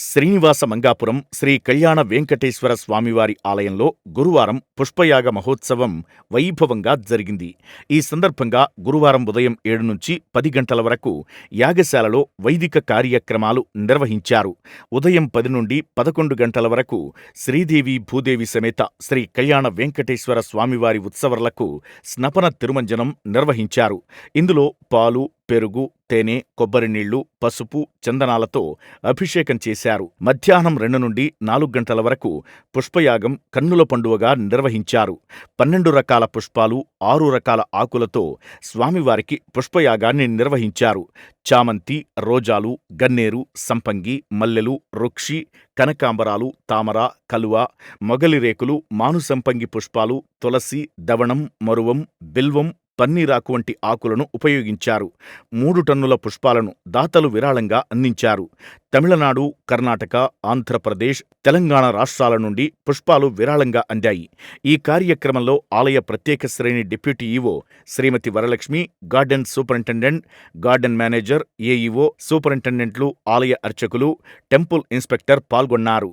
శ్రీనివాస మంగాపురం శ్రీ కళ్యాణ వెంకటేశ్వర స్వామివారి ఆలయంలో గురువారం పుష్పయాగ మహోత్సవం వైభవంగా జరిగింది. ఈ సందర్భంగా గురువారం ఉదయం ఏడు నుంచి పది గంటల వరకు యాగశాలలో వైదిక కార్యక్రమాలు నిర్వహించారు. ఉదయం పది నుండి పదకొండు గంటల వరకు శ్రీదేవి భూదేవి సమేత శ్రీ కళ్యాణ వెంకటేశ్వర స్వామివారి ఉత్సవర్లకు స్నపన తిరుమంజనం నిర్వహించారు. ఇందులో పాలు పెరుగు తేనె కొబ్బరి నీళ్ళు పసుపు చందనాలతో అభిషేకం చేశారు. మధ్యాహ్నం రెండు నుండి నాలుగు గంటల వరకు పుష్పయాగం కన్నుల పండువగా నిర్వహించారు. పన్నెండు రకాల పుష్పాలు ఆరు రకాల ఆకులతో స్వామివారికి పుష్పయాగాన్ని నిర్వహించారు. చామంతి రోజాలు గన్నేరు సంపంగి మల్లెలు రుక్షి కనకాంబరాలు తామర కలువ మొగలిరేకులు మానుసంపంగి పుష్పాలు తులసి దవణం మరువం బిల్వం పన్నీరాకు వంటి ఆకులను ఉపయోగించారు. మూడు టన్నుల పుష్పాలను దాతలు విరాళంగా అందించారు. తమిళనాడు కర్ణాటక ఆంధ్రప్రదేశ్ తెలంగాణ రాష్ట్రాల నుండి పుష్పాలు విరాళంగా అందాయి. ఈ కార్యక్రమంలో ఆలయ ప్రత్యేక శ్రేణి deputy EO Shrimati Varalakshmi garden superintendent garden manager AEO సూపరింటెండెంట్లు ఆలయ అర్చకులు టెంపుల్ ఇన్స్పెక్టర్ పాల్గొన్నారు.